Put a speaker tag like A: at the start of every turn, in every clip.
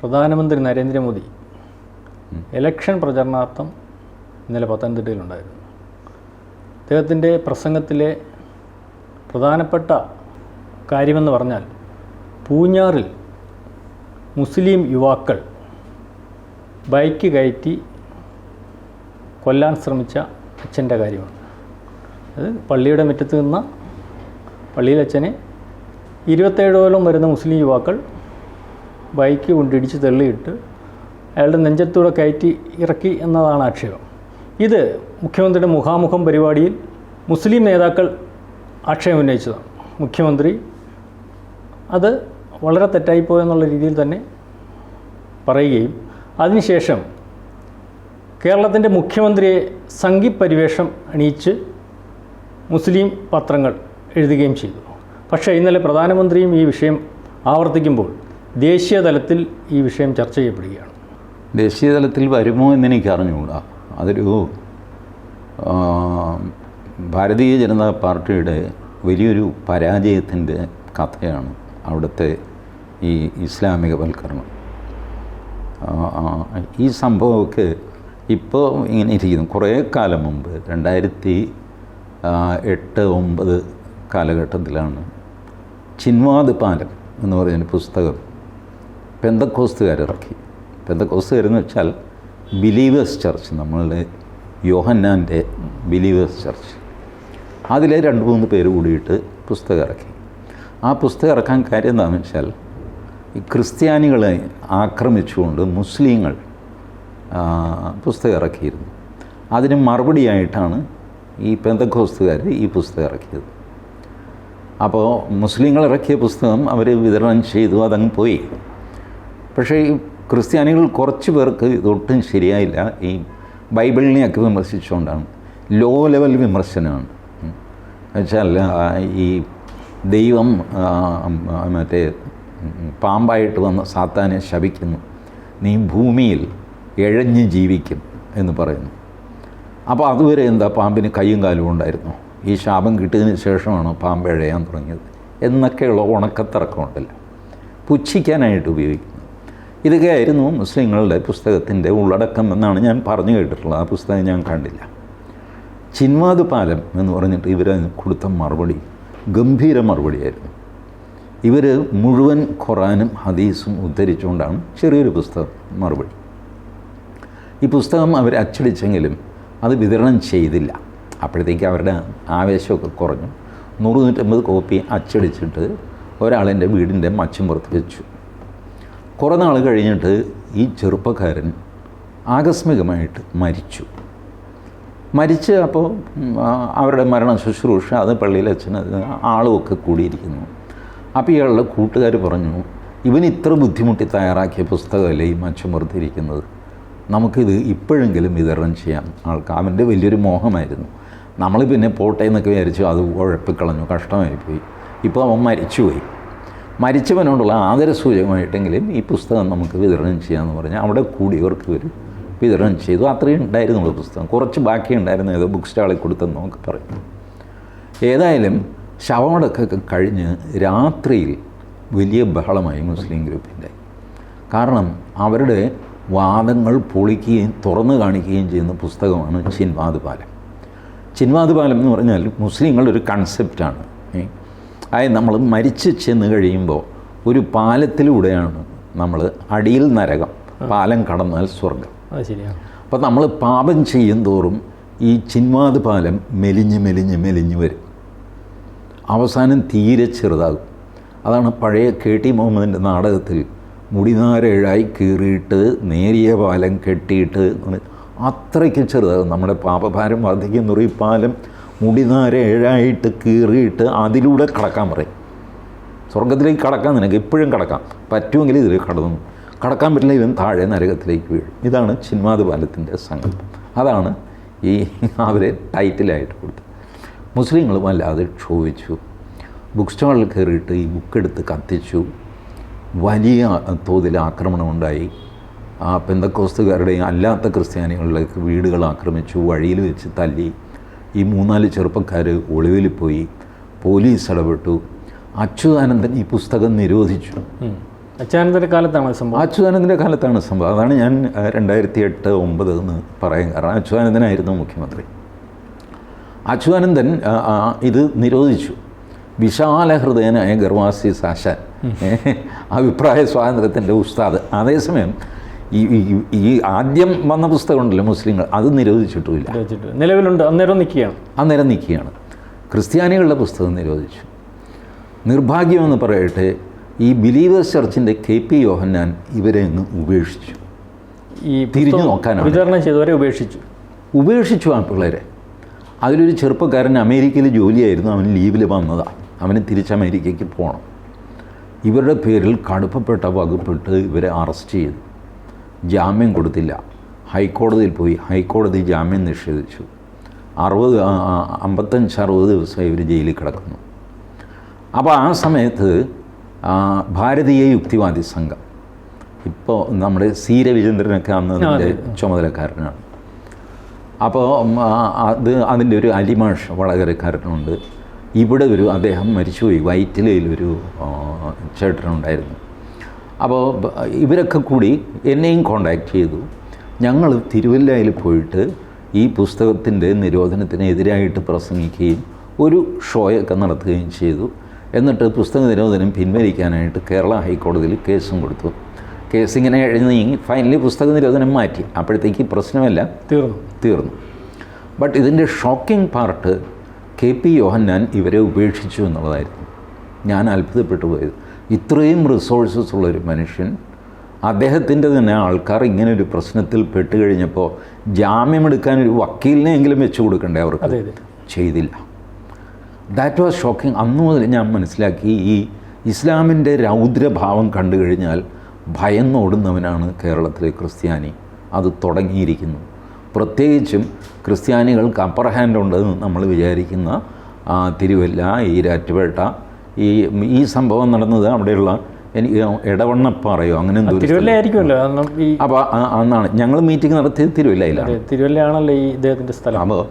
A: പ്രധാനമന്ത്രി നരേന്ദ്രമോദി ഇലക്ഷൻ പ്രചരണാർത്ഥം ഇന്നലെ പത്തനംതിട്ടയിലുണ്ടായിരുന്നു. അദ്ദേഹത്തിന്റെ പ്രസംഗത്തിലെ പ്രധാനപ്പെട്ട കാര്യമെന്ന് പറഞ്ഞാൽ പൂഞ്ഞാറിൽ മുസ്ലിം യുവാക്കൾ ബൈക്ക് കയറ്റി കൊല്ലാൻ ശ്രമിച്ച അച്ഛന്റെ കാര്യമാണ്. അത് പള്ളിയുടെ മുറ്റത്ത് നിന്ന പള്ളിയിലച്ഛനെ ഇരുപത്തേഴോളം വരുന്ന മുസ്ലിം യുവാക്കൾ ബൈക്ക് കൊണ്ടിടിച്ച് തള്ളിയിട്ട് അയാളുടെ നെഞ്ചത്തൂടെ കയറ്റി ഇറക്കി എന്നതാണ് ആക്ഷേപം. ഇത് മുഖ്യമന്ത്രിയുടെ മുഖാമുഖം പരിപാടിയിൽ മുസ്ലിം നേതാക്കൾ ആക്ഷേപം ഉന്നയിച്ചതാണ്. മുഖ്യമന്ത്രി അത് വളരെ തെറ്റായിപ്പോയെന്നുള്ള രീതിയിൽ തന്നെ പറയുകയും അതിനുശേഷം കേരളത്തിന്റെ മുഖ്യമന്ത്രിയെ സംഗീപരിവേഷം അണിയിച്ച് മുസ്ലിം പത്രങ്ങൾ എഴുതുകയും ചെയ്തു. പക്ഷേ ഇന്നലെ പ്രധാനമന്ത്രിയും ഈ വിഷയം ആവർത്തിക്കുമ്പോൾ ദേശീയ തലത്തിൽ ഈ വിഷയം ചർച്ച ചെയ്യപ്പെടുകയാണ്.
B: ദേശീയ തലത്തിൽ വരുമോ എന്ന് എനിക്ക് അറിഞ്ഞുകൂടാ. അതൊരു ഭാരതീയ ജനതാ പാർട്ടിയുടെ വലിയൊരു പരാജയത്തിന്റെ കഥയാണ് അവിടുത്തെ ഈ ഇസ്ലാമികവൽക്കരണം. ഈ സംഭവമൊക്കെ ഇപ്പോൾ ഇങ്ങനെ ഇരിക്കുന്നു. കുറേ കാലം മുമ്പ് രണ്ടായിരത്തി എട്ട് ഒമ്പത് കാലഘട്ടത്തിലാണ് ചിൻവാദ് പാലം എന്ന് പറയുന്ന പുസ്തകം പെന്തക്കോസ്തുകാരിറക്കി പെന്തക്കോസ്തുകാരെന്ന് വെച്ചാൽ ബിലീവേഴ്സ് ചർച്ച് നമ്മളുടെ യോഹന്നാന്റെ ബിലീവേഴ്സ് ചർച്ച്. അതിലെ രണ്ട് മൂന്ന് പേര് കൂടിയിട്ട് പുസ്തകം ഇറക്കി. ആ പുസ്തകം ഇറക്കാൻ കാര്യം എന്താണെന്ന് വെച്ചാൽ ഈ ക്രിസ്ത്യാനികളെ ആക്രമിച്ചുകൊണ്ട് മുസ്ലിങ്ങൾ പുസ്തകം ഇറക്കിയിരുന്നു. അതിന് മറുപടിയായിട്ടാണ് ഈ പെന്തക്കോസ്തുകാർ ഈ പുസ്തകം ഇറക്കിയത്. അപ്പോൾ മുസ്ലിങ്ങൾ ഇറക്കിയ പുസ്തകം അവർ വിതരണം ചെയ്തു അതങ്ങ് പോയി. പക്ഷേ ഈ ക്രിസ്ത്യാനികൾ കുറച്ച് പേർക്ക് ഇതൊട്ടും ശരിയായില്ല. ഈ ബൈബിളിനെയൊക്കെ വിമർശിച്ചുകൊണ്ടാണ്. ലോ ലെവൽ വിമർശനമാണ്. വെച്ചാൽ ഈ ദൈവം മറ്റേ പാമ്പായിട്ട് വന്ന സാത്താനെ ശപിക്കുന്നു. നീ ഭൂമിയിൽ എഴഞ്ഞ് ജീവിക്കും എന്ന് പറയുന്നു. അപ്പോൾ അതുവരെ എന്താ പാമ്പിന് കൈയും കാലും ഉണ്ടായിരുന്നു? ഈ ശാപം കിട്ടിയതിന് ശേഷമാണ് പാമ്പ് എഴയാൻ തുടങ്ങിയത്? എന്നൊക്കെയുള്ള ഉണക്കത്തിറക്കമുണ്ടല്ലോ. പുച്ഛിക്കാനായിട്ട് ഉപയോഗിക്കുന്നത് ഇതൊക്കെയായിരുന്നു മുസ്ലിങ്ങളുടെ പുസ്തകത്തിന്റെ ഉള്ളടക്കം എന്നാണ് ഞാൻ പറഞ്ഞു കേട്ടിട്ടുള്ളത്. ആ പുസ്തകം ഞാൻ കണ്ടില്ല. ചിന്മാത് പാലം എന്ന് പറഞ്ഞിട്ട് ഇവർ കൊടുത്ത മറുപടി ഗംഭീര മറുപടിയായിരുന്നു. ഇവർ മുഴുവൻ ഖുറാനും ഹദീസും ഉദ്ധരിച്ചുകൊണ്ടാണ് ചെറിയൊരു പുസ്തകം മറുപടി. ഈ പുസ്തകം അവർ അച്ചടിച്ചെങ്കിലും അത് വിതരണം ചെയ്തില്ല. അപ്പോഴത്തേക്ക് അവരുടെ ആവേശമൊക്കെ കുറഞ്ഞു. നൂറ് നൂറ്റമ്പത് കോപ്പി അച്ചടിച്ചിട്ട് ഒരാളെന്റെ വീടിന്റെ മച്ചുംപുറത്ത് വെച്ചു. കുറേ നാൾ കഴിഞ്ഞിട്ട് ഈ ചെറുപ്പക്കാരൻ ആകസ്മികമായിട്ട് മരിച്ചു. മരിച്ച് അപ്പോൾ അവരുടെ മരണ ശുശ്രൂഷ അത് പള്ളിയിലെ അച്ഛന് ആളുമൊക്കെ കൂടിയിരിക്കുന്നു. അപ്പോൾ ഇയാളുടെ കൂട്ടുകാർ പറഞ്ഞു ഇവൻ ഇത്ര ബുദ്ധിമുട്ടി തയ്യാറാക്കിയ പുസ്തകമല്ലേ ഈ മച്ചം വെറുതെയിരിക്കുന്നത്? നമുക്കിത് ഇപ്പോഴെങ്കിലും വിതരണം ചെയ്യാം. ആൾക്ക് അവന്റെ വലിയൊരു മോഹമായിരുന്നു. നമ്മൾ പിന്നെ പോട്ടെ എന്നൊക്കെ വിചാരിച്ചു അത് ഉഴപ്പിക്കളഞ്ഞു. കഷ്ടമായിപ്പോയി. ഇപ്പോൾ അവൻ മരിച്ചുപോയി. മരിച്ചവനോടുള്ള ആദരസൂചകമായിട്ടെങ്കിലും ഈ പുസ്തകം നമുക്ക് വിതരണം ചെയ്യാമെന്ന് പറഞ്ഞാൽ അവിടെ കൂടിയവർക്ക് വരും വിതരണം ചെയ്തു. അത്രയും ഉണ്ടായിരുന്നുള്ളൂ പുസ്തകം. കുറച്ച് ബാക്കി ഉണ്ടായിരുന്നു. ഏതോ ബുക്ക് സ്റ്റാളിൽ കൊടുത്തെന്ന് നമുക്ക് പറയും. ഏതായാലും ശവമടക്കൊക്കെ കഴിഞ്ഞ് രാത്രിയിൽ വലിയ ബഹളമായി മുസ്ലിം ഗ്രൂപ്പിന്റെ. കാരണം അവരുടെ വാദങ്ങൾ പൊളിക്കുകയും തുറന്നു കാണിക്കുകയും ചെയ്യുന്ന പുസ്തകമാണ് ചിൻവാദ് പാലം. ചിൻവാദ് പാലം എന്ന് പറഞ്ഞാൽ മുസ്ലിങ്ങളുടെ ഒരു കൺസെപ്റ്റാണ്. അതായത് നമ്മൾ മരിച്ച് ചെന്ന് കഴിയുമ്പോൾ ഒരു പാലത്തിലൂടെയാണ് നമ്മൾ അടിയിൽ നരകം പാലം കടന്നാൽ സ്വർഗം അപ്പോൾ നമ്മൾ പാപം ചെയ്യും തോറും ഈ ചിന്മാത് പാലം മെലിഞ്ഞ് മെലിഞ്ഞ് മെലിഞ്ഞ് വരും. അവസാനം തീരെ ചെറുതാകും. അതാണ് പഴയ കെ ടി മുഹമ്മദിന്റെ നാടകത്തിൽ മുടിനാരേഴായി കീറിയിട്ട് നേരിയ പാലം കെട്ടിയിട്ട് അത്രയ്ക്ക് ചെറുതാകും. നമ്മുടെ പാപഭാരം വർദ്ധിക്കുന്നു. ഈ പാലം മുടിനാരേഴായിട്ട് കീറിയിട്ട് അതിലൂടെ കടക്കാൻ പറയും. സ്വർഗത്തിലേക്ക് കടക്കാൻ നിനക്ക് എപ്പോഴും കടക്കാം. പറ്റുമെങ്കിൽ ഇതിൽ കടന്നു. കടക്കാൻ പറ്റില്ല ഇവൻ താഴെ നരകത്തിലേക്ക് വീഴും. ഇതാണ് ചിന്മാത് പാലത്തിന്റെ സങ്കല്പം. അതാണ് ഈ അവരെ ടൈറ്റിലായിട്ട് കൊടുത്തത്. മുസ്ലിങ്ങളും അല്ലാതെ ക്ഷോഭിച്ചു. ബുക്ക് സ്റ്റാളിൽ കയറിയിട്ട് ഈ ബുക്ക് എടുത്ത് കത്തിച്ചു. വലിയ തോതിൽ ആ പെന്തക്കോസ്തുകാരുടെയും അല്ലാത്ത ക്രിസ്ത്യാനികളിലേക്ക് വീടുകൾ ആക്രമിച്ചു വഴിയിൽ വെച്ച് തല്ലി. ഈ മൂന്നാൽ ചെറുപ്പക്കാർ ഒളിവിൽ പോയി പോലീസ് ഇടപെട്ടു. അച്യുതാനന്ദൻ ഈ പുസ്തകം നിരോധിച്ചു.
A: അച്യുതാനന്ദന്റെ കാലത്താണ് സംഭവം?
B: അച്യുതാനന്ദന്റെ കാലത്താണ് സംഭവം. അതാണ് ഞാൻ രണ്ടായിരത്തി എട്ട് ഒമ്പത് എന്ന് പറയാൻ കാരണം. അച്യുതാനന്ദനായിരുന്നു മുഖ്യമന്ത്രി. അച്യുതാനന്ദൻ ഇത് നിരോധിച്ചു. വിശാല ഹൃദയനായ ഗർവാസി സാശാൻ അഭിപ്രായ സ്വാതന്ത്ര്യത്തിന്റെ ഉസ്താദ്. അതേസമയം ഈ ഈ- ആദ്യം വന്ന പുസ്തകമുണ്ടല്ലോ മുസ്ലിങ്ങൾ അത് നിരോധിച്ചിട്ടുമില്ല.
A: നിലവിലുണ്ട്. അന്നേരം നിൽക്കുകയാണ്.
B: അന്നേരം നിൽക്കുകയാണ്. ക്രിസ്ത്യാനികളുടെ പുസ്തകം നിരോധിച്ചു. നിർഭാഗ്യമെന്ന് പറയട്ടെ ഈ ബിലീവേഴ്സ് ചർച്ചിന്റെ കെ പി യോഹന്നാൻ ഇവരെ അങ്ങ് ഉപേക്ഷിച്ചു.
A: ഈ
B: തിരിഞ്ഞു നോക്കാനാണ്.
A: വിതരണം ചെയ്തവരെ ഉപേക്ഷിച്ചു.
B: ഉപേക്ഷിച്ചു ആ പിള്ളേരെ. അതിലൊരു ചെറുപ്പക്കാരൻ അമേരിക്കയിൽ ജോലിയായിരുന്നു. അവൻ ലീവിൽ വന്നതാണ് അവന് തിരിച്ച് അമേരിക്കയ്ക്ക് പോകണം ഇവരുടെ പേരിൽ കടുപ്പപ്പെട്ട വകുപ്പിട്ട് ഇവരെ അറസ്റ്റ് ചെയ്തു. ജാമ്യം കൊടുത്തില്ല. ഹൈക്കോടതിയിൽ പോയി. ഹൈക്കോടതി ജാമ്യം നിഷേധിച്ചു. അറുപത് അമ്പത്തഞ്ച് അറുപത് ദിവസം ഇവർ ജയിലിൽ കിടക്കുന്നു. അപ്പോൾ ആ സമയത്ത് ഭാരതീയ യുക്തിവാദി സംഘം ഇപ്പോൾ നമ്മുടെ സി രവിചന്ദ്രനൊക്കെ അന്ന് അതിന്റെ ചുമതലക്കാരനാണ്. അപ്പോൾ അത് അതിന്റെ ഒരു അലിമാഷ് വളകരക്കാരനുണ്ട് ഇവിടെ ഒരു അദ്ദേഹം മരിച്ചുപോയി. വൈറ്റിലയിലൊരു ഒരു ചേട്ടനുണ്ടായിരുന്നു. അപ്പോൾ ഇവരൊക്കെ കൂടി എന്നെയും കോണ്ടാക്ട് ചെയ്തു. ഞങ്ങൾ തിരുവല്ലയിൽ പോയിട്ട് ഈ പുസ്തകത്തിന്റെ നിരോധനത്തിനെതിരായിട്ട് പ്രസംഗിക്കുകയും ഒരു ഷോയൊക്കെ നടത്തുകയും ചെയ്തു. എന്നിട്ട് പുസ്തക നിരോധനം പിൻവലിക്കാനായിട്ട് കേരള ഹൈക്കോടതിയിൽ കേസും കൊടുത്തു. കേസ് ഇങ്ങനെ എഴുതി ഫൈനലി പുസ്തക നിരോധനം മാറ്റി. അപ്പോഴത്തേക്ക് പ്രശ്നമല്ല
A: തീർന്നു.
B: തീർന്നു. ബട്ട് ഇതിന്റെ shocking part K P Yohannan ഇവരെ ഉപേക്ഷിച്ചു എന്നുള്ളതായിരുന്നു. ഞാൻ അത്ഭുതപ്പെട്ടു പോയത്. ഇത്രയും റിസോഴ്സസ് ഉള്ളൊരു മനുഷ്യൻ അദ്ദേഹത്തിന്റെ തന്നെ ആൾക്കാർ ഇങ്ങനെ ഒരു പ്രശ്നത്തിൽ പെട്ട് കഴിഞ്ഞപ്പോൾ ജാമ്യമെടുക്കാൻ ഒരു വക്കീലിനെങ്കിലും വെച്ചു കൊടുക്കണ്ടേ അവർക്ക്? ചെയ്തില്ല. ദാറ്റ് വാസ് ഷോക്കിംഗ് അന്നു മുതൽ ഞാൻ മനസ്സിലാക്കി ഈ ഇസ്ലാമിന്റെ രൗദ്രഭാവം കണ്ടു കഴിഞ്ഞാൽ ഭയന്നോടുന്നവനാണ് കേരളത്തിലെ ക്രിസ്ത്യാനി. അത് തുടങ്ങിയിരിക്കുന്നു. പ്രത്യേകിച്ചും ക്രിസ്ത്യാനികൾക്ക് അപ്പർ ഹാൻഡ് ഉണ്ടെന്ന് നമ്മൾ വിചാരിക്കുന്ന തിരുവല്ല ഈരാറ്റുപേട്ട ഈ ഈ സംഭവം നടന്നത് അവിടെയുള്ള എനിക്ക് ഇടവണ്ണപ്പാറയോ അങ്ങനെ അപ്പോൾ അന്നാണ്. ഞങ്ങൾ മീറ്റിംഗ് നടത്തിയത് തിരുവല്ലയിലാണ്.
A: തിരുവല്ലയാണല്ലോ ഈ ഇദ്ദേഹത്തിന്റെ സ്ഥലം.
B: അപ്പോൾ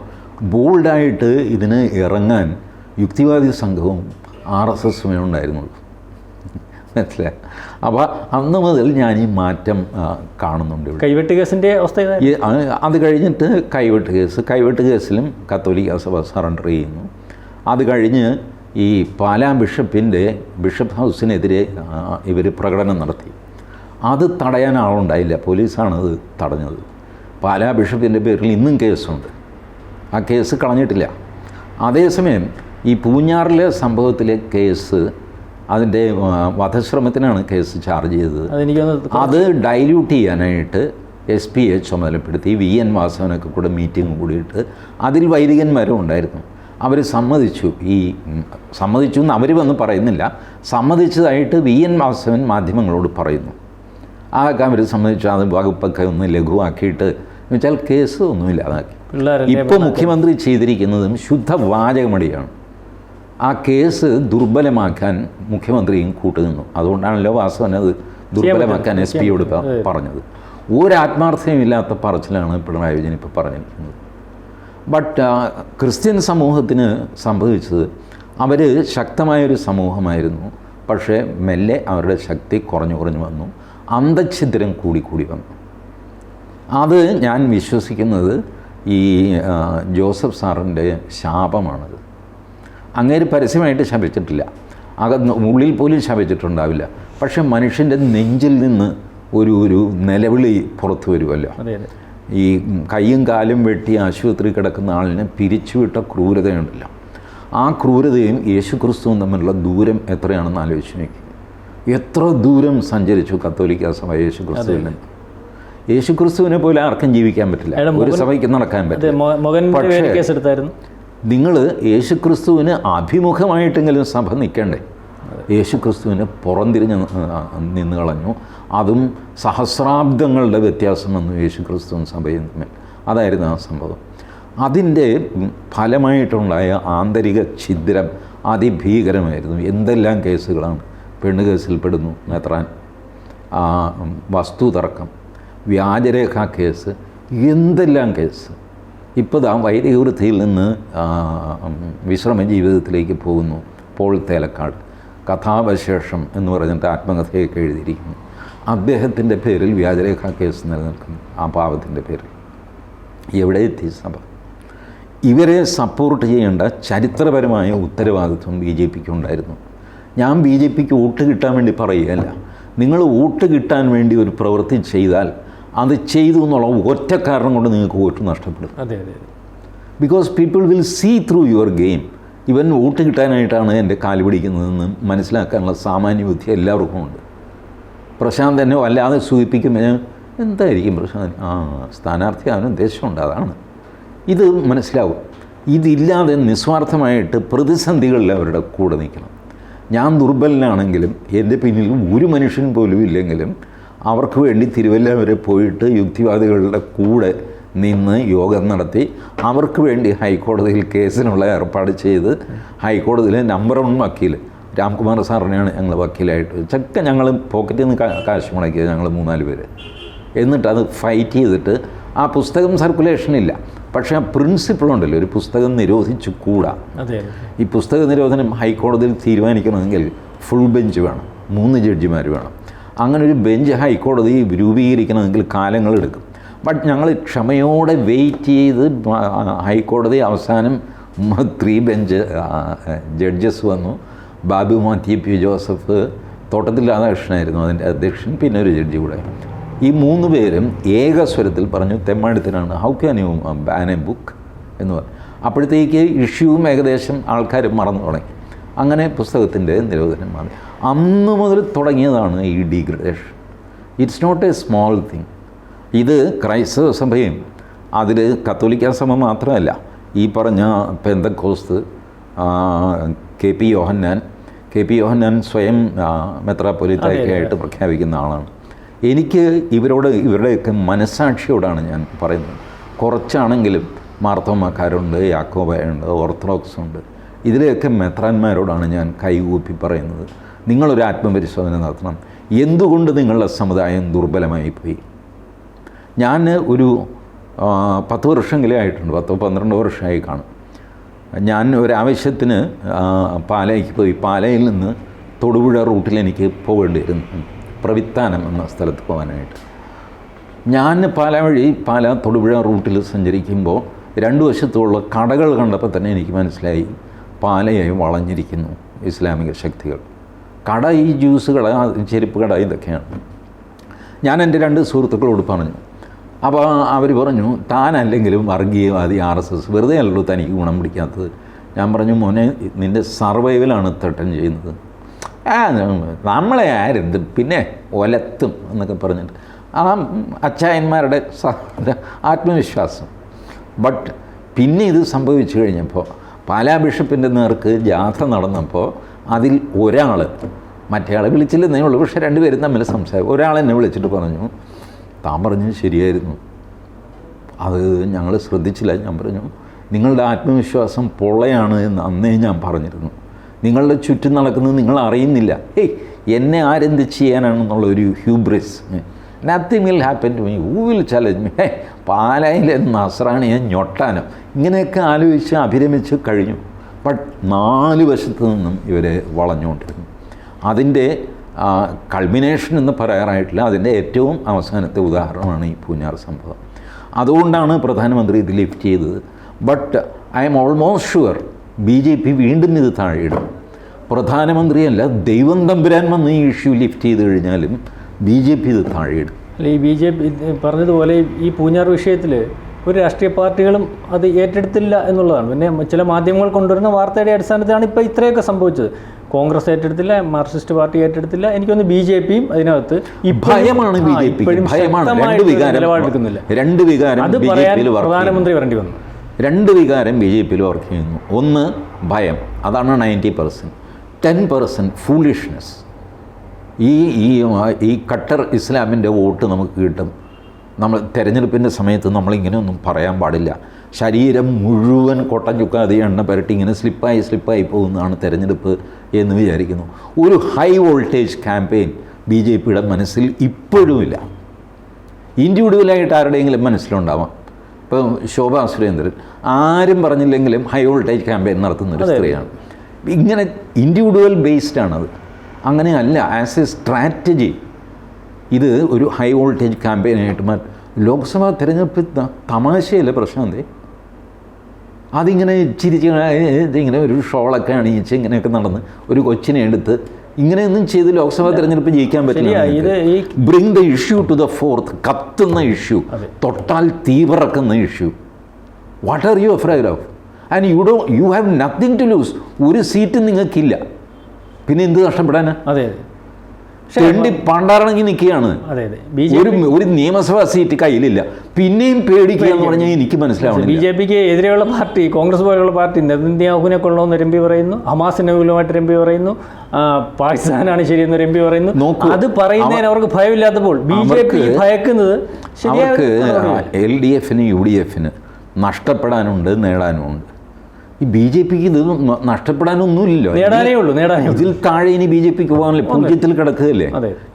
B: ബോൾഡായിട്ട് ഇതിന് ഇറങ്ങാൻ യുക്തിവാദി സംഘവും ആർ എസ് എസുമേ ഉണ്ടായിരുന്നുള്ളൂ മനസ്സിലായി? അപ്പോൾ അന്ന് മുതൽ ഞാൻ ഈ മാറ്റം കാണുന്നുണ്ട്
A: കൈവെട്ട് കേസിന്റെ അവസ്ഥ
B: അത് കഴിഞ്ഞിട്ട് കൈവെട്ട് കേസ് കൈവെട്ട് കേസിലും കത്തോലിക്ക സഭ സറണ്ടർ ചെയ്യുന്നു. അത് കഴിഞ്ഞ് ഈ പാലാ ബിഷപ്പിന്റെ ബിഷപ്പ് ഹൗസിനെതിരെ ഇവർ പ്രകടനം നടത്തി. അത് തടയാൻ ആളുണ്ടായില്ല. പോലീസാണ് അത് തടഞ്ഞത്. പാലാ ബിഷപ്പിന്റെ പേരിൽ ഇന്നും കേസുണ്ട്. ആ കേസ് കളഞ്ഞിട്ടില്ല. അതേസമയം ഈ പൂഞ്ഞാറിലെ സംഭവത്തിലെ കേസ് അതിന്റെ വധശ്രമത്തിനാണ് കേസ് ചാർജ് ചെയ്തത്. അത് ഡൈല്യൂട്ട് ചെയ്യാനായിട്ട് എസ് പി എ ചുമതലപ്പെടുത്തി. വി എൻ വാസവനൊക്കെ കൂടെ മീറ്റിംഗ് കൂടിയിട്ട് അതിൽ വൈദികന്മാരും ഉണ്ടായിരുന്നു. അവർ സമ്മതിച്ചു. ഈ സമ്മതിച്ചു എന്ന് അവർ വന്ന് പറയുന്നില്ല. സമ്മതിച്ചതായിട്ട് വി എൻ വാസവൻ മാധ്യമങ്ങളോട് പറയുന്നു. അതൊക്കെ അവർ സമ്മതിച്ചു. അത് വകുപ്പൊക്കെ ഒന്ന് ലഘുവാക്കിയിട്ട് എന്ന് വെച്ചാൽ കേസ് ഒന്നുമില്ലാതാക്കി ഇപ്പോൾ മുഖ്യമന്ത്രി ചെയ്തിരിക്കുന്നതും ശുദ്ധ വാചകമടിയാണ്. ആ കേസ് ദുർബലമാക്കാൻ മുഖ്യമന്ത്രിയും കൂട്ടുനിന്നു അതുകൊണ്ടാണല്ലോ വാസവൻ അത് ദുർബലമാക്കാൻ എസ് പിയോട് പറഞ്ഞത്. ഒരാത്മാർത്ഥതയുമില്ലാത്ത പറച്ചിലാണ് പിണറായി വിജയൻ ഇപ്പോൾ പറഞ്ഞിരിക്കുന്നത്. ബട്ട് ക്രിസ്ത്യൻ സമൂഹത്തിന് സംഭവിച്ചത് അവർ ശക്തമായൊരു സമൂഹമായിരുന്നു. പക്ഷേ മെല്ലെ അവരുടെ ശക്തി കുറഞ്ഞു കുറഞ്ഞു വന്നു. അന്തഛിദ്രം കൂടിക്കൂടി കൂടി വന്നു. അത് ഞാൻ വിശ്വസിക്കുന്നത് ഈ ജോസഫ് സാറിന്റെ ശാപമാണത്. അങ്ങേര് പരസ്യമായിട്ട് ശപിച്ചിട്ടില്ല. അകത്ത് ഉള്ളിൽ പോലും ശപിച്ചിട്ടുണ്ടാവില്ല. പക്ഷേ മനുഷ്യന്റെ നെഞ്ചിൽ നിന്ന് ഒരു ഒരു നിലവിളി പുറത്തു വരുമല്ലോ.
A: അതെ.
B: ഈ കൈയും കാലും വെട്ടി ആശുപത്രി കിടക്കുന്ന ആളിനെ പിരിച്ചുവിട്ട ക്രൂരതയുണ്ടല്ലോ. ആ ക്രൂരതയും യേശു ക്രിസ്തുവും തമ്മിലുള്ള ദൂരം എത്രയാണെന്ന് ആലോചിച്ച് നോക്കി. എത്ര ദൂരം സഞ്ചരിച്ചു കത്തോലിക്ക സഭ യേശു ക്രിസ്തുവിൽ നിന്ന്? യേശുക്രിസ്തുവിനെ പോലെ ആർക്കും ജീവിക്കാൻ പറ്റില്ല. ഒരു സഭയ്ക്ക് നടക്കാൻ പറ്റില്ല. പക്ഷേ- നിങ്ങൾ യേശു ക്രിസ്തുവിന് അഭിമുഖമായിട്ടെങ്കിലും സഭ നിൽക്കണ്ടേ യേശുക്രിസ്തുവിന് പുറംതിരിഞ്ഞ് ന- നിന്ന് കളഞ്ഞു. അതും സഹസ്രാബ്ദങ്ങളുടെ വ്യത്യാസം വന്നു യേശുക്രിസ്തുവും സഭയും തമ്മിൽ. അതായിരുന്നു ആ സംഭവം. അതിന്റെ ഫലമായിട്ടുണ്ടായ ആന്തരിക ഛിദ്രം അതിഭീകരമായിരുന്നു. എന്തെല്ലാം കേസുകളാണ്? പെണ്ണ് കേസിൽപ്പെടുന്നു മെത്രാൻ വസ്തു തർക്കം വ്യാജരേഖ കേസ് എന്തെല്ലാം കേസ്? ഇപ്പോൾ ദാ വൈദിക വൃത്തിയിൽ നിന്ന് വിശ്രമ ജീവിതത്തിലേക്ക് പോകുന്നു പോൾ തേലക്കാട്. കഥാവശേഷം എന്ന് പറഞ്ഞിട്ട് ആത്മകഥയൊക്കെ എഴുതിയിരിക്കുന്നു. അദ്ദേഹത്തിന്റെ പേരിൽ വ്യാജരേഖ കേസ് നിലനിൽക്കുന്നു ആ പാവത്തിന്റെ പേരിൽ. എവിടെ എത്തി സഭ? ഇവരെ സപ്പോർട്ട് ചെയ്യേണ്ട ചരിത്രപരമായ ഉത്തരവാദിത്വം ബി ജെ പിക്ക് ഉണ്ടായിരുന്നു. ഞാൻ ബി ജെ പിക്ക് വോട്ട് കിട്ടാൻ വേണ്ടി പറയുകയല്ല. നിങ്ങൾ വോട്ട് കിട്ടാൻ വേണ്ടി ഒരു പ്രവൃത്തി ചെയ്താൽ അത് ചെയ്തു എന്നുള്ള ഒറ്റ കാരണം കൊണ്ട് നിങ്ങൾക്ക് വോട്ട് നഷ്ടപ്പെടും.
A: അതെ അതെ
B: because people will see through your game ഇവൻ വോട്ട് കിട്ടാനായിട്ടാണ് എന്റെ കാൽ പിടിക്കുന്നതെന്ന് മനസ്സിലാക്കാനുള്ള സാമാന്യ ബുദ്ധി എല്ലാവർക്കും ഉണ്ട്. പ്രശാന്ത് എന്നെ വല്ലാതെ സൂചിപ്പിക്കുമ്പോൾ എന്തായിരിക്കും പ്രശാന്ത്? ആ സ്ഥാനാർത്ഥി അവന് ഉദ്ദേശമുണ്ട് അതാണ്. ഇത് മനസ്സിലാവും. ഇതില്ലാതെ നിസ്വാർത്ഥമായിട്ട് പ്രതിസന്ധികളിൽ അവരുടെ കൂടെ നിൽക്കണം. ഞാൻ ദുർബലനാണെങ്കിലും എന്റെ പിന്നിൽ ഒരു മനുഷ്യൻ പോലും ഇല്ലെങ്കിലും അവർക്ക് വേണ്ടി തിരുവല്ല വരെ പോയിട്ട് യുക്തിവാദികളുടെ കൂടെ നിന്ന് യോഗം നടത്തി. അവർക്ക് വേണ്ടി ഹൈക്കോടതിയിൽ കേസിനുള്ള ഏർപ്പാട് ചെയ്ത് ഹൈക്കോടതിയിലെ നമ്പർ വൺ വക്കീൽ രാംകുമാർ സാറിനെയാണ് ഞങ്ങൾ വക്കീലായിട്ട് ചക്ക ഞങ്ങൾ പോക്കറ്റിൽ നിന്ന് കാശ് മുടക്കിയത് ഞങ്ങൾ മൂന്നാൽ പേര്. എന്നിട്ട് അത് ഫൈറ്റ് ചെയ്തിട്ട് ആ പുസ്തകം സർക്കുലേഷനില്ല പക്ഷേ ആ പ്രിൻസിപ്പിൾ ഉണ്ടല്ലോ ഒരു പുസ്തകം നിരോധിച്ചു കൂടാ. ഈ പുസ്തക നിരോധനം ഹൈക്കോടതിയിൽ തീരുമാനിക്കണമെങ്കിൽ ഫുൾ ബെഞ്ച് വേണം മൂന്ന് ജഡ്ജിമാർ വേണം. അങ്ങനെ ഒരു ബെഞ്ച് ഹൈക്കോടതി രൂപീകരിക്കണമെങ്കിൽ കാലങ്ങളെടുക്കും ബട്ട് ഞങ്ങൾ ക്ഷമയോടെ വെയിറ്റ് ചെയ്ത് ഹൈക്കോടതി അവസാനം ത്രീ ബെഞ്ച് ജഡ്ജസ് വന്നു. ബാബു മാത്യു പി ജോസഫ് തോട്ടത്തിൽ രാധാകൃഷ്ണനായിരുന്നു അതിന്റെ അധ്യക്ഷൻ പിന്നെ ഒരു ജഡ്ജി കൂടെ. ഈ മൂന്ന് പേരും ഏകസ്വരത്തിൽ പറഞ്ഞു തെമ്മാടത്തിനാണ്. How can you ban a book എന്ന് പറഞ്ഞു. അപ്പോഴത്തേക്ക് ഇഷ്യൂവും ഏകദേശം ആൾക്കാർ മറന്നു തുടങ്ങി. അങ്ങനെ പുസ്തകത്തിന്റെ നിരോധനം മാറി. അന്ന് മുതൽ തുടങ്ങിയതാണ് ഈ degradation it's not a small thing ഇത് ക്രൈസ്തവ സഭയും അതിൽ കത്തോലിക്ക സഭ മാത്രമല്ല. ഈ പറഞ്ഞ Pentecost K P Yohannan K P Yohannan സ്വയം മെത്രാപ്പൊലിത്തയൊക്കെ ആയിട്ട് പ്രഖ്യാപിക്കുന്ന ആളാണ്. എനിക്ക് ഇവരോട് ഇവരുടെയൊക്കെ മനസ്സാക്ഷിയോടാണ് ഞാൻ പറയുന്നത്. കുറച്ചാണെങ്കിലും മാർത്തോമാക്കാരുണ്ട് യാക്കോബയുണ്ട് ഓർത്തഡോക്സ് ഉണ്ട് ഇതിലെയൊക്കെ മെത്രാന്മാരോടാണ് ഞാൻ കൈകൂപ്പി പറയുന്നത്. നിങ്ങളൊരു ആത്മപരിശോധന നടത്തണം. എന്തുകൊണ്ട് നിങ്ങളുടെ സമുദായം ദുർബലമായി പോയി ഞാൻ ഒരു പത്ത് വർഷമെങ്കിലും ആയിട്ടുണ്ട് പത്തോ പന്ത്രണ്ടോ വർഷമായി കാണും. ഞാൻ ഒരാവശ്യത്തിന് പാലയ്ക്ക് പോയി. പാലയിൽ നിന്ന് തൊടുപുഴ റൂട്ടിൽ എനിക്ക് പോകേണ്ടി വരുന്നു പ്രവിത്താനം എന്ന സ്ഥലത്ത് പോകാനായിട്ട്. ഞാൻ പാല വഴി പാല തൊടുപുഴ റൂട്ടിൽ സഞ്ചരിക്കുമ്പോൾ രണ്ട് വശത്തുള്ള കടകൾ കണ്ടപ്പോൾ തന്നെ എനിക്ക് മനസ്സിലായി. പാലയായി വളഞ്ഞിരിക്കുന്നു ഇസ്ലാമിക ശക്തികൾ. കട ഈ ജ്യൂസ് കട ചെരുപ്പ് കട ഇതൊക്കെയാണ്. ഞാൻ എന്റെ രണ്ട് സുഹൃത്തുക്കളോട് പറഞ്ഞു അപ്പോൾ അവർ പറഞ്ഞു താനല്ലെങ്കിലും വർഗീയവാദി ആർ എസ് എസ് വെറുതെ അല്ലല്ലോ തനിക്ക് ഗുണം പിടിക്കാത്തത്. ഞാൻ പറഞ്ഞു മോനെ നിന്റെ സർവൈവലാണ് തട്ടം ചെയ്യുന്നത്. ആ നമ്മളെ ആരെന്ത് പിന്നെ ഒലത്തും എന്നൊക്കെ പറഞ്ഞിട്ട്. ആ അച്ചായന്മാരുടെ ആത്മവിശ്വാസം. ബട്ട് പിന്നെ ഇത് സംഭവിച്ചു കഴിഞ്ഞപ്പോൾ പാലാ ബിഷപ്പിന്റെ നേർക്ക് ജാഥ നടന്നപ്പോൾ അതിൽ ഒരാൾ മറ്റേ ആളെ വിളിച്ചില്ലെന്നേ ഉള്ളൂ. പക്ഷേ രണ്ടുപേരും തമ്മിൽ സംസാരം ഒരാൾ എന്നെ വിളിച്ചിട്ട് പറഞ്ഞു താൻ പറഞ്ഞത് ശരിയായിരുന്നു. അത് ഞങ്ങൾ ശ്രദ്ധിച്ചില്ല. ഞാൻ പറഞ്ഞു നിങ്ങളുടെ ആത്മവിശ്വാസം പൊള്ളയാണ് എന്ന് അന്നേ ഞാൻ പറഞ്ഞിരുന്നു. നിങ്ങളുടെ ചുറ്റും നടക്കുന്നത് നിങ്ങൾ അറിയുന്നില്ല. ഏയ് എന്നെ ആരെന്ത് ചെയ്യാനാണെന്നുള്ള ഒരു hubris. Nothing will happen to me who will challenge me hey പാലായിലെ ഞാൻ ഞൊട്ടാനോ. ഇങ്ങനെയൊക്കെ ആലോചിച്ച് അഭിരമിച്ച് കഴിഞ്ഞു. ബട്ട് നാല് വശത്തു നിന്നും ഇവരെ വളഞ്ഞുകൊണ്ടിരുന്നു. അതിന്റെ കൾമിനേഷൻ എന്ന് പറയാറായിട്ടില്ല. അതിന്റെ ഏറ്റവും അവസാനത്തെ ഉദാഹരണമാണ് ഈ പൂഞ്ഞാർ സംഭവം. അതുകൊണ്ടാണ് പ്രധാനമന്ത്രി ഇത് ലിഫ്റ്റ് ചെയ്തത്. But I'm almost sure B J P വീണ്ടും ഇത് താഴെയിടും. പ്രധാനമന്ത്രിയല്ല ദൈവം തമ്പുരാൻ വന്ന് ഈ ഇഷ്യൂ ലിഫ്റ്റ് ചെയ്ത് കഴിഞ്ഞാലും ബി ജെ പി ഇത് താഴെയിടും.
A: അല്ല ഈ ബി ജെ പി പറഞ്ഞതുപോലെ ഈ പൂഞ്ഞാർ വിഷയത്തിൽ ഒരു രാഷ്ട്രീയ പാർട്ടികളും അത് ഏറ്റെടുത്തില്ല എന്നുള്ളതാണ്. പിന്നെ ചില മാധ്യമങ്ങൾ കൊണ്ടുവരുന്ന വാർത്തയുടെ അടിസ്ഥാനത്തിലാണ് ഇപ്പോൾ ഇത്രയൊക്കെ സംഭവിച്ചത്. കോൺഗ്രസ് ഏറ്റെടുത്തില്ല മാർക്സിസ്റ്റ് പാർട്ടി ഏറ്റെടുത്തില്ല എനിക്കൊന്ന് ബി ജെ പിയും അതിനകത്ത് ഈ
B: ഭയമാണ് ബി ജെ പി
A: നിലപാടെടുക്കുന്നില്ല.
B: രണ്ട് വികാരം
A: അത് പറയാൻ
B: വർക്ക്
A: പ്രധാനമന്ത്രി വരേണ്ടി വന്നു.
B: രണ്ട് വികാരം ബി ജെ പിയിൽ വർക്ക് ചെയ്യുന്നു. ഒന്ന് ഭയം. അതാണ് ninety percent ten percent foolishness ഈ ഈ ഈ കട്ടർ ഇസ്ലാമിന്റെ വോട്ട് നമുക്ക് കിട്ടും. നമ്മൾ തിരഞ്ഞെടുപ്പിന്റെ സമയത്ത് നമ്മളിങ്ങനെയൊന്നും പറയാൻ പാടില്ല. ശരീരം മുഴുവൻ കൊട്ടൻ ചുക്കാതെ എണ്ണ പുരട്ടി ഇങ്ങനെ സ്ലിപ്പായി സ്ലിപ്പായി പോകുന്നതാണ് തിരഞ്ഞെടുപ്പ് എന്ന് വിചാരിക്കുന്നു. ഒരു high voltage campaign B J പിയുടെ മനസ്സിൽ ഇപ്പോഴുമില്ല ഇൻഡിവിജ്വലായിട്ട് ആരുടെയെങ്കിലും മനസ്സിലുണ്ടാവാം. ഇപ്പം ശോഭ സുരേന്ദ്രൻ ആരും പറഞ്ഞില്ലെങ്കിലും ഹൈ വോൾട്ടേജ് ക്യാമ്പയിൻ നടത്തുന്ന ഒരു സ്ത്രീയാണ്. ഇങ്ങനെ ഇൻഡിവിജ്വൽ ബേസ്ഡ് ആണത്. അങ്ങനെയല്ല ആസ് എ സ്ട്രാറ്റജി ഇത് ഒരു ഹൈ വോൾട്ടേജ് ക്യാമ്പയിനായിട്ട് മാറ്റി ലോക്സഭാ തിരഞ്ഞെടുപ്പ് തമാശയല്ല പ്രശ്നം എന്തേ? അതിങ്ങനെ ചിരിച്ച് ഇങ്ങനെ ഒരു ഷോളൊക്കെ അണിയിച്ച് ഇങ്ങനെയൊക്കെ നടന്ന് ഒരു കൊച്ചിനെ എടുത്ത് ഇങ്ങനെയൊന്നും ചെയ്ത് ലോക്സഭാ തിരഞ്ഞെടുപ്പ് ജയിക്കാൻ പറ്റില്ല
A: ഈ
B: bring the issue to the forth കത്തുന്ന ഇഷ്യൂ. തൊട്ടാൽ തീവറക്കുന്ന issue what are you afraid of and you do you have nothing to lose ഒരു സീറ്റ് നിങ്ങൾക്കില്ല. പിന്നെ എന്ത് നഷ്ടപ്പെടാനാ?
A: അതെ.
B: തെണ്ടി പണ്ടാറണങ്ങി നിൽക്കുകയാണ്.
A: ബി
B: ഒരു ഒരു നിയമസഭാ സീറ്റ് കയ്യിലില്ല. പിന്നെയും പേടിക്കുക എന്ന് പറഞ്ഞാൽ എനിക്ക്
A: ബി
B: മനസ്സിലാവണില്ല
A: ജെ പിക്ക് എതിരെയുള്ള പാർട്ടി കോൺഗ്രസ് പോലെയുള്ള പാർട്ടി നെതന്യാഹുവിനെ കൊള്ളണമെന്ന് പി പറയുന്നു. ഹമാസിനെ അനുകൂലമായിട്ട് രമ്പി പറയുന്നു. പാകിസ്ഥാനാണ് ശരിയെന്ന് രമ്പി പറയുന്നു. അത് പറയുന്നതിന് അവർക്ക് ഭയമില്ലാത്തപ്പോൾ ബി ജെ പി ഭയക്കുന്നത്
B: അവർക്ക് എൽ ഡി എഫിന് യു ഡി എഫിന് നഷ്ടപ്പെടാനുണ്ട് നേടാനുമുണ്ട്. ഈ ബി ജെ പിക്ക് ഇത് നഷ്ടപ്പെടാനൊന്നുമില്ലല്ലോ. നഷ്ടപ്പെടാനൊന്നുമില്ല
A: നേടാനേ ഉള്ളൂ നേടാനേ
B: ഇതിൽ താഴെ ഇനി ബി ജെ പിക്ക് പോകാനില്ല പൂജ്യത്തിൽ കിടക്കുകയല്ലേ?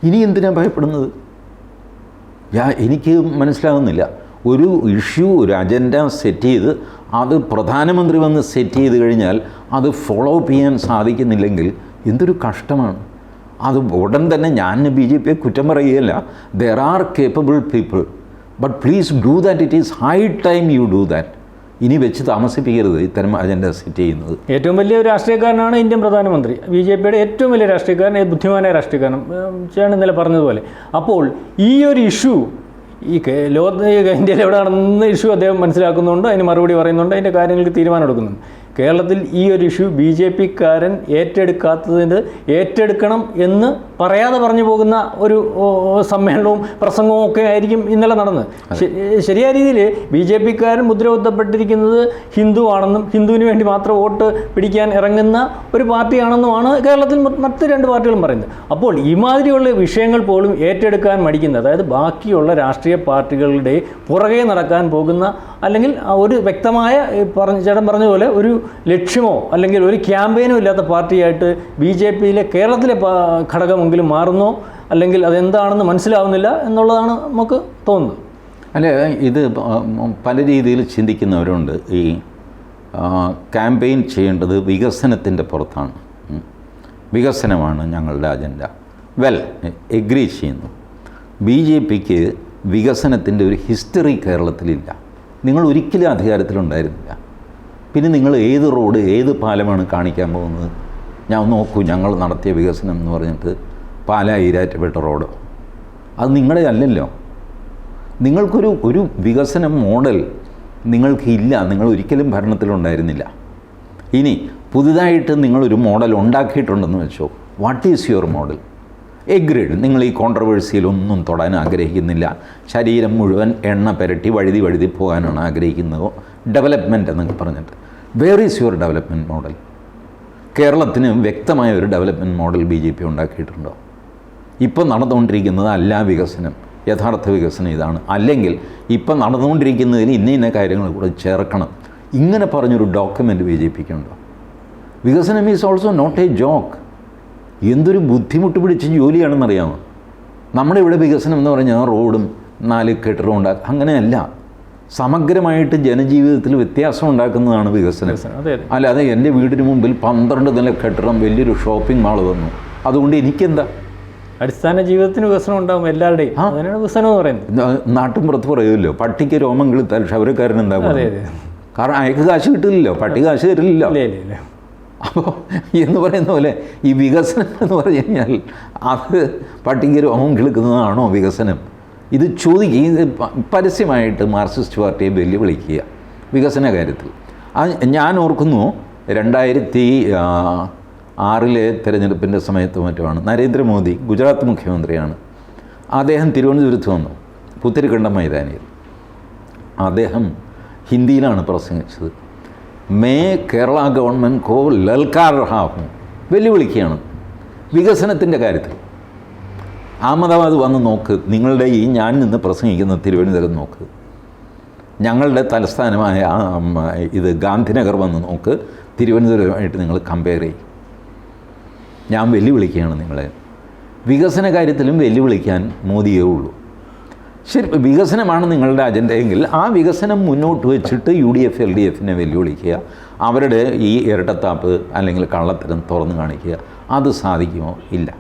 B: ഇനി എന്തിനാ ഭയപ്പെടുന്നത്? ഞാൻ എനിക്ക് മനസ്സിലാകുന്നില്ല ഒരു ഇഷ്യൂ ഒരു അജണ്ട സെറ്റ് ചെയ്ത് അത് പ്രധാനമന്ത്രി വന്ന് സെറ്റ് ചെയ്ത് കഴിഞ്ഞാൽ അത് ഫോളോ അപ്പ് ചെയ്യാൻ സാധിക്കുന്നില്ലെങ്കിൽ എന്തൊരു കഷ്ടമാണ്. അത് ഉടൻ തന്നെ ഞാൻ ബി ജെ പിയെ കുറ്റം പറയുകയല്ല. There are capable people but please do that it is high time you do that ഇനി വെച്ച് താമസിപ്പിക്കരുത് ഇത്തരം അജണ്ട സെറ്റ് ചെയ്യുന്നത്.
A: ഏറ്റവും വലിയ രാഷ്ട്രീയക്കാരനാണ് ഇന്ത്യൻ പ്രധാനമന്ത്രി. ബി ജെ പിയുടെ ഏറ്റവും വലിയ രാഷ്ട്രീയക്കാരൻ ബുദ്ധിമാനായ രാഷ്ട്രീയക്കാരൻ? ചേട്ടൻ ഇന്നലെ പറഞ്ഞതുപോലെ. അപ്പോൾ ഈ ഒരു ഇഷ്യൂ ഈ ലോക ഇന്ത്യയിൽ എവിടെ നടന്ന ഇഷ്യൂ അദ്ദേഹം മനസ്സിലാക്കുന്നുണ്ട് അതിന് മറുപടി പറയുന്നുണ്ട് അതിന്റെ കാര്യങ്ങൾക്ക് തീരുമാനം എടുക്കുന്നുണ്ട്. കേരളത്തിൽ ഈ ഒരു ഇഷ്യൂ ബി ജെ പിക്കാരൻ ഏറ്റെടുക്കാത്തതിന്റെ ഏറ്റെടുക്കണം എന്ന് പറയാതെ പറഞ്ഞു പോകുന്ന ഒരു സമ്മേളനവും പ്രസംഗവും ഒക്കെ ആയിരിക്കും ഇന്നലെ നടന്നത്. ശരിയായ രീതിയിൽ ബി ജെ പിക്കാരൻ മുദ്രകുത്തപ്പെട്ടിരിക്കുന്നത് ഹിന്ദു ആണെന്നും ഹിന്ദുവിന് വേണ്ടി മാത്രം വോട്ട് പിടിക്കാൻ ഇറങ്ങുന്ന ഒരു പാർട്ടിയാണെന്നുമാണ് കേരളത്തിൽ മറ്റ് രണ്ട് പാർട്ടികളും പറയുന്നത്. അപ്പോൾ ഇമാതിരിയുള്ള വിഷയങ്ങൾ പോലും ഏറ്റെടുക്കാൻ മടിക്കുന്നത് അതായത് ബാക്കിയുള്ള രാഷ്ട്രീയ പാർട്ടികളുടെ പുറകെ നടക്കാൻ പോകുന്ന അല്ലെങ്കിൽ ഒരു വ്യക്തമായ പറഞ്ഞ ചേട്ടൻ പറഞ്ഞ പോലെ ഒരു ലക്ഷ്യമോ അല്ലെങ്കിൽ ഒരു ക്യാമ്പയിനോ ഇല്ലാത്ത പാർട്ടിയായിട്ട് ബി ജെ പിയിലെ കേരളത്തിലെ പാ- ഘടകമെങ്കിലും മാറുന്നോ അല്ലെങ്കിൽ അതെന്താണെന്ന് മനസ്സിലാവുന്നില്ല എന്നുള്ളതാണ് നമുക്ക് തോന്നുന്നത്.
B: അല്ല ഇത് പല രീതിയിൽ ചിന്തിക്കുന്നവരുണ്ട്. ഈ ക്യാമ്പയിൻ ചെയ്യേണ്ടത് വികസനത്തിന്റെ പുറത്താണ്. വികസനമാണ് ഞങ്ങളുടെ അജണ്ട. വെൽ എഗ്രി ചെയ്യുന്നു. ബി ജെ പിക്ക് വികസനത്തിന്റെ ഒരു ഹിസ്റ്ററി കേരളത്തിലില്ല. നിങ്ങൾ ഒരിക്കലും അധികാരത്തിലുണ്ടായിരുന്നില്ല. പിന്നെ നിങ്ങൾ ഏത് റോഡ് ഏത് പാലമാണ് കാണിക്കാൻ പോകുന്നത്? ഞാൻ നോക്കൂ ഞങ്ങൾ നടത്തിയ വികസനം എന്ന് പറഞ്ഞിട്ട് പാലാ ഈരാറ്റുപേട്ട റോഡ്. അത് നിങ്ങളെ അല്ലല്ലോ. നിങ്ങൾക്കൊരു ഒരു വികസന മോഡൽ നിങ്ങൾക്കില്ല. നിങ്ങൾ ഒരിക്കലും ഭരണത്തിലുണ്ടായിരുന്നില്ല. ഇനി പുതുതായിട്ട് നിങ്ങളൊരു മോഡൽ ഉണ്ടാക്കിയിട്ടുണ്ടെന്ന് വെച്ചോ. What is your model agreed നിങ്ങൾ ഈ കോൺട്രവേഴ്സിയിലൊന്നും തൊടാൻ ആഗ്രഹിക്കുന്നില്ല. ശരീരം മുഴുവൻ എണ്ണ പുരട്ടി വഴുതി വഴുതി പോകാനാണ് ആഗ്രഹിക്കുന്നത്. ഡെവലപ്മെന്റ് എന്നൊക്കെ പറഞ്ഞിട്ട്. Where is your development model കേരളത്തിന് വ്യക്തമായ ഒരു development model B J P ഉണ്ടാക്കിയിട്ടുണ്ടോ? ഇപ്പം നടന്നുകൊണ്ടിരിക്കുന്നത് അല്ല വികസനം യഥാർത്ഥ വികസനം ഇതാണ്. അല്ലെങ്കിൽ ഇപ്പം നടന്നുകൊണ്ടിരിക്കുന്നതിന് ഇന്ന ഇന്ന കാര്യങ്ങൾ കൂടെ ചേർക്കണം. ഇങ്ങനെ പറഞ്ഞൊരു ഡോക്യുമെന്റ് ബി ജെ പിക്കുണ്ടോ വികസനം is also not a joke എന്തൊരു ബുദ്ധിമുട്ട് പിടിച്ച ജോലിയാണെന്നറിയാമോ? നമ്മുടെ ഇവിടെ വികസനം എന്ന് പറഞ്ഞാൽ റോഡും നാല് കെട്ടിടവും ഉണ്ടാക്കുക അങ്ങനെയല്ല. സമഗ്രമായിട്ട് ജനജീവിതത്തിൽ വ്യത്യാസം ഉണ്ടാക്കുന്നതാണ് വികസനം. അല്ലാതെ എന്റെ വീടിന് മുമ്പിൽ പന്ത്രണ്ട് നില കെട്ടിടം വലിയൊരു ഷോപ്പിംഗ് മാൾ വന്നു. അതുകൊണ്ട് എനിക്കെന്താ?
A: അടിസ്ഥാന ജീവിതത്തിന് വികസനം ഉണ്ടാവും എല്ലാവരുടെയും. അങ്ങനെയാണ് വികസനം എന്ന് പറയുന്നത്.
B: നാട്ടും പുറത്ത് പറയുമല്ലോ പട്ടിക്ക് രോമം കിളുത്താൽ ക്ഷവരക്കാരൻ എന്താ കാരണം അയക്ക് കാശ് കിട്ടില്ലല്ലോ. പട്ടി കാശ് തരില്ലല്ലോ.
A: ഇല്ല
B: അപ്പോൾ എന്ന് പറയുന്ന പോലെ ഈ വികസനം എന്ന് പറഞ്ഞു കഴിഞ്ഞാൽ അത് പട്ടിക്ക് രോമം കിളുക്കുന്നതാണോ വികസനം? ഇത് ചോദിക്കുക ഇത് പരസ്യമായിട്ട് മാർക്സിസ്റ്റ് പാർട്ടിയെ വെല്ലുവിളിക്കുക. വികസന കാര്യത്തിൽ. ഞാൻ ഓർക്കുന്നു രണ്ടായിരത്തി ആറിലെ തെരഞ്ഞെടുപ്പിന്റെ സമയത്ത് മറ്റുമാണ്. നരേന്ദ്രമോദി ഗുജറാത്ത് മുഖ്യമന്ത്രിയാണ്. അദ്ദേഹം തിരുവനന്തപുരത്ത് വന്നു. പുത്തിരിക്കണ്ടം മൈതാനിയിൽ. അദ്ദേഹം ഹിന്ദിയിലാണ് പ്രസംഗിച്ചത്. മേ കേരള ഗവൺമെന്റ് കോ ലൽക്കാർ ഹാഫും വെല്ലുവിളിക്കുകയാണ്. വികസനത്തിന്റെ കാര്യത്തിൽ. അഹമ്മദാബാദ് വന്ന് നോക്ക്. നിങ്ങളുടെ ഈ ഞാൻ നിന്ന് പ്രസംഗിക്കുന്ന തിരുവനന്തപുരം നോക്ക്. ഞങ്ങളുടെ തലസ്ഥാനമായ ഇത് ഗാന്ധിനഗർ വന്ന് നോക്ക്. തിരുവനന്തപുരമായിട്ട് നിങ്ങൾ കമ്പയർ ചെയ്യും. ഞാൻ വെല്ലുവിളിക്കുകയാണ് നിങ്ങളെ. വികസന കാര്യത്തിലും വെല്ലുവിളിക്കാൻ മോദിയേ ഉള്ളൂ. ശരി വികസനമാണ് നിങ്ങളുടെ അജണ്ടയെങ്കിൽ ആ വികസനം മുന്നോട്ട് വെച്ചിട്ട് U D F L D എഫിനെ വെല്ലുവിളിക്കുക അവരുടെ ഈ ഇരട്ടത്താപ്പ് അല്ലെങ്കിൽ കള്ളത്തരം തുറന്നു കാണിക്കുക അത് സാധിക്കുമോ? ഇല്ല.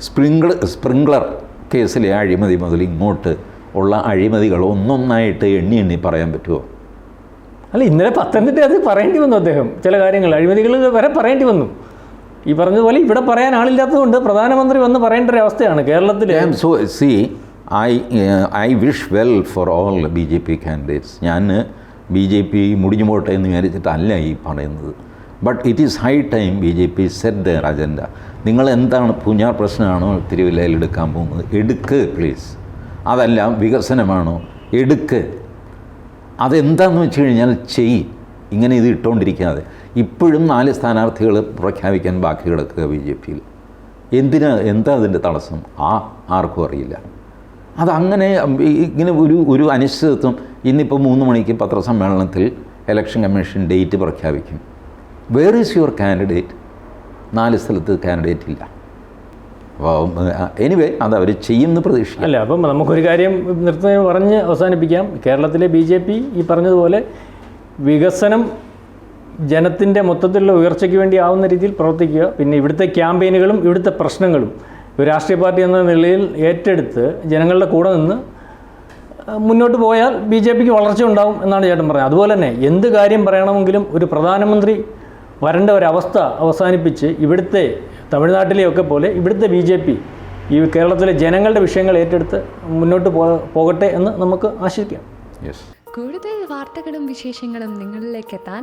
B: സ്പ്രിംഗ്ലർ സ്പ്രിംഗ്ലർ കേസിലെ അഴിമതി മുതൽ ഇങ്ങോട്ട് ഉള്ള അഴിമതികൾ ഒന്നൊന്നായിട്ട് എണ്ണി എണ്ണി പറയാൻ പറ്റുമോ?
A: അല്ല ഇന്നലെ പത്തനംതിട്ട അത് പറയേണ്ടി വന്നു അദ്ദേഹം. ചില കാര്യങ്ങൾ അഴിമതികൾ വരെ പറയേണ്ടി വന്നു. ഈ പറഞ്ഞതുപോലെ ഇവിടെ പറയാൻ ആളില്ലാത്തതുകൊണ്ട് പ്രധാനമന്ത്രി വന്ന് പറയേണ്ട ഒരു അവസ്ഥയാണ് കേരളത്തിൽ
B: so C I I wish well for all B J P candidates ഞാൻ ബി ജെ പി മുടിഞ്ഞു പോട്ടെ എന്ന് വിചാരിച്ചിട്ടല്ല ഈ പറയുന്നത്. But it is high time B J P set their agenda നിങ്ങൾ എന്താണ് പൂഞ്ഞാർ പ്രശ്നമാണോ തിരുവല്ലയിൽ എടുക്കാൻ പോകുന്നത്? എടുക്ക് പ്ലീസ് അതല്ല വികസനമാണോ? എടുക്ക്. അതെന്താണെന്ന് വെച്ച് കഴിഞ്ഞാൽ ചെയ്. ഇങ്ങനെ ഇത് ഇട്ടുകൊണ്ടിരിക്കാതെ ഇപ്പോഴും നാല് സ്ഥാനാർത്ഥികൾ പ്രഖ്യാപിക്കാൻ ബാക്കി കിടക്കുക ബി ജെ പിയിൽ. എന്തിനാ എന്താ അതിന്റെ തടസ്സം? ആ ആർക്കും അറിയില്ല. അതങ്ങനെ ഇങ്ങനെ ഒരു ഒരു അനിശ്ചിതത്വം ഇന്നിപ്പോൾ മൂന്ന് മണിക്ക് പത്രസമ്മേളനത്തിൽ ഇലക്ഷൻ കമ്മീഷൻ ഡേറ്റ് പ്രഖ്യാപിക്കും. വേർ ഈസ് യുവർ കാൻഡിഡേറ്റ് നാല് സ്ഥലത്ത് കാൻഡിഡേറ്റ് ഇല്ല. എനിവേ അത് അവർ ചെയ്യുന്ന പ്രതീക്ഷ
A: അല്ല അപ്പം നമുക്കൊരു കാര്യം നിർത്തുന്ന പറഞ്ഞ് അവസാനിപ്പിക്കാം. കേരളത്തിലെ ബി ജെ പി ഈ പറഞ്ഞതുപോലെ വികസനം ജനത്തിന്റെ മൊത്തത്തിലുള്ള ഉയർച്ചയ്ക്ക് വേണ്ടി ആവുന്ന രീതിയിൽ പ്രവർത്തിക്കുക. പിന്നെ ഇവിടുത്തെ ക്യാമ്പയിനുകളും ഇവിടുത്തെ പ്രശ്നങ്ങളും. ഒരു രാഷ്ട്രീയ പാർട്ടി എന്ന നിലയിൽ ഏറ്റെടുത്ത് ജനങ്ങളുടെ കൂടെ നിന്ന് മുന്നോട്ട് പോയാൽ ബി ജെ പിക്ക് വളർച്ച ഉണ്ടാവും എന്നാണ് ചേട്ടൻ പറഞ്ഞത്. അതുപോലെ തന്നെ എന്ത് കാര്യം പറയണമെങ്കിലും ഒരു പ്രധാനമന്ത്രി വരേണ്ട ഒരവസ്ഥ അവസാനിപ്പിച്ച് ഇവിടുത്തെ തമിഴ്നാട്ടിലെയൊക്കെ പോലെ ഇവിടുത്തെ ബി ജെ പി ഈ കേരളത്തിലെ ജനങ്ങളുടെ വിഷയങ്ങൾ ഏറ്റെടുത്ത് മുന്നോട്ട് പോകട്ടെ എന്ന് നമുക്ക് ആശിക്കാം.
C: കൂടുതൽ വാർത്തകളും വിശേഷങ്ങളും നിങ്ങളിലേക്ക് എത്താൻ